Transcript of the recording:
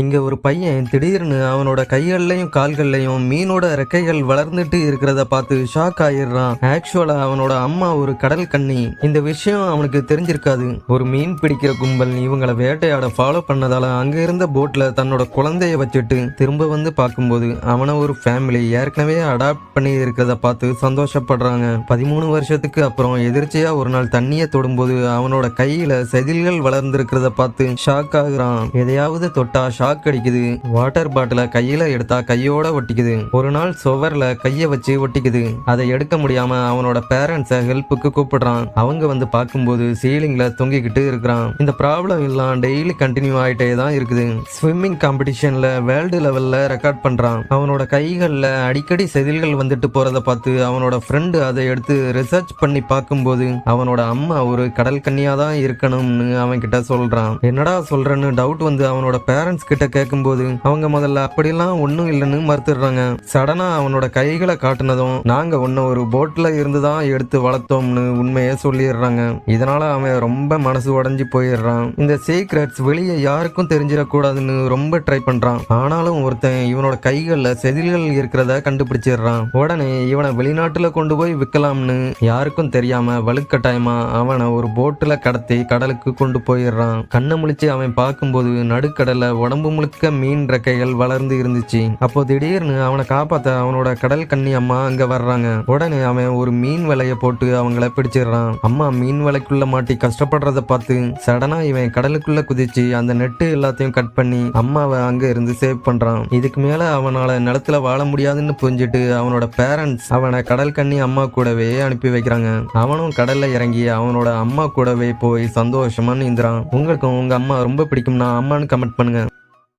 இங்க ஒரு பையன் திடீர்னு அவனோட கைகள்லயும் கால்கள்லயும் மீனோட ரெக்கைகள் வளர்ந்துட்டு இருக்கிறத பார்த்து ஷாக் ஆயிடுறான். ஆக்சுவலா அவனோட அம்மா ஒரு கடல் கண்ணி. இந்த விஷயம் அவனுக்கு தெரிஞ்சிருக்காது. ஒரு மீன் பிடிக்கிற கும்பல் இவங்களை வேட்டையாட ஃபாலோ பண்ணதால அங்க இருந்த போட்ல தன்னோட குழந்தைய வச்சுட்டு திரும்ப வந்து பார்க்கும்போது அவனை ஒரு ஃபேமிலி ஏற்கனவே அடாப்ட் பண்ணி இருக்கிறத பார்த்து சந்தோஷப்படுறாங்க. பதிமூணு வருஷத்துக்கு அப்புறம் எதிர்ச்சியா ஒரு நாள் தண்ணியை தொடும்போது அவனோட கையில செதில்கள் வளர்ந்திருக்கிறத பார்த்து ஷாக் ஆகுறான். எதையாவது தொட்டா ஷாக் அடிக்குது. வாட்டர் பாட்டில கையில எடுத்தா கையோட ஒட்டிக்குது. ஒரு நாள் சுவர்ல கைய வச்சு ஒட்டிக்குது. அதை எடுக்க முடியாம அவனோட பேரண்ட்ஸ ஹெல்ப்புக்கு கூப்பிடுறான். அவங்க வந்து பார்க்கும்போது சீலிங்ல தொங்கிக்கிட்டு இருக்கிறான். இந்த ப்ராப்ளம் எல்லாம் டெய்லி கண்டினியூ ஆயிட்டே தான் இருக்குது. ஸ்விம்மிங் காம்படிஷன்ல வேர்ல்டு லெவல்ல ரெக்கார்ட் பண்றான். அவனோட கைகள்ல அடிக்கடி செதில்கள் வந்துட்டு போறத பார்த்து அவனோட ஃப்ரெண்டு அதை எடுத்து ரிசர்ச் பண்ணி பார்க்கும்போது அவனோட அம்மா ஒரு கடல் கன்னியா தான் இருக்கணும்னு அவன் கிட்ட சொல்றான். என்னடா சொல்றேன்னு டவுட் வந்து அவனோட பேரண்ட்ஸ்க்கு கிட்ட கேட்கும்போது அவங்க முதல்ல அப்படிலாம் ஒன்றும் இல்லைன்னு மறுத்துடுறாங்க. சடனா அவனோட கைகளை காட்டுனதும் நாங்க உன்னை ஒரு போட்ல இருந்து தான் எடுத்து வளர்த்தோம்னு உண்மையை சொல்லிடுறாங்க. இதனால அவன் ரொம்ப மனசு உடஞ்சி போயிடுறான். இந்த சீக்ரெட்ஸ் வெளியே யாருக்கும் தெரிஞ்சிடக்கூடாதுன்னு ரொம்ப ட்ரை பண்றான். ஆனாலும் ஒருத்தன் இவனோட கைகள்ல செதில்கள் இருக்கிறத கண்டுபிடிச்சிடுறான். உடனே இவனை வெளிநாட்டுல கொண்டு போய் விற்கலாம்னு யாருக்கும் தெரியாம வலுக்கட்டாயமா அவனை ஒரு போட்டுல கடத்தி கடலுக்கு கொண்டு போயிடுறான். கண்ணை முழிச்சு அவன் பார்க்கும்போது நடுக்கடல உடம்பு முழுக்க மீன் ரெக்கைகள் வளர்ந்து இருந்துச்சு. அப்போ திடீர்னு அவனை காப்பாத்த அவனோட கடல் கண்ணி அம்மா அங்க வர்றாங்க. உடனே அவன் ஒரு மீன் வலைய போட்டு அவங்கள பிடிச்சிடுறான். அம்மா மீன் வலைக்குள்ள மாட்டி கஷ்டப்படுறத பார்த்து சடனா இவன் கடலுக்குள்ள குதிச்சு அந்த நெட்டு எல்லாத்தையும் கட் பண்ணி அம்மாவை அங்க இருந்து சேவ் பண்றான். இதுக்கு மேல அவனால நிலத்துல வாழ முடியாதுன்னு புரிஞ்சுட்டு அவனோட பேரண்ட்ஸ் அவனை கடல் கண்ணி அம்மா கூடவே அனுப்பி வைக்கிறாங்க. அவனும் கடல்ல இறங்கி அவனோட அம்மா கூடவே போய் சந்தோஷமா நீந்துறான். உங்களுக்கும் உங்க அம்மா ரொம்ப பிடிக்கும்னா அம்மான்னு கமெண்ட் பண்ணுங்க.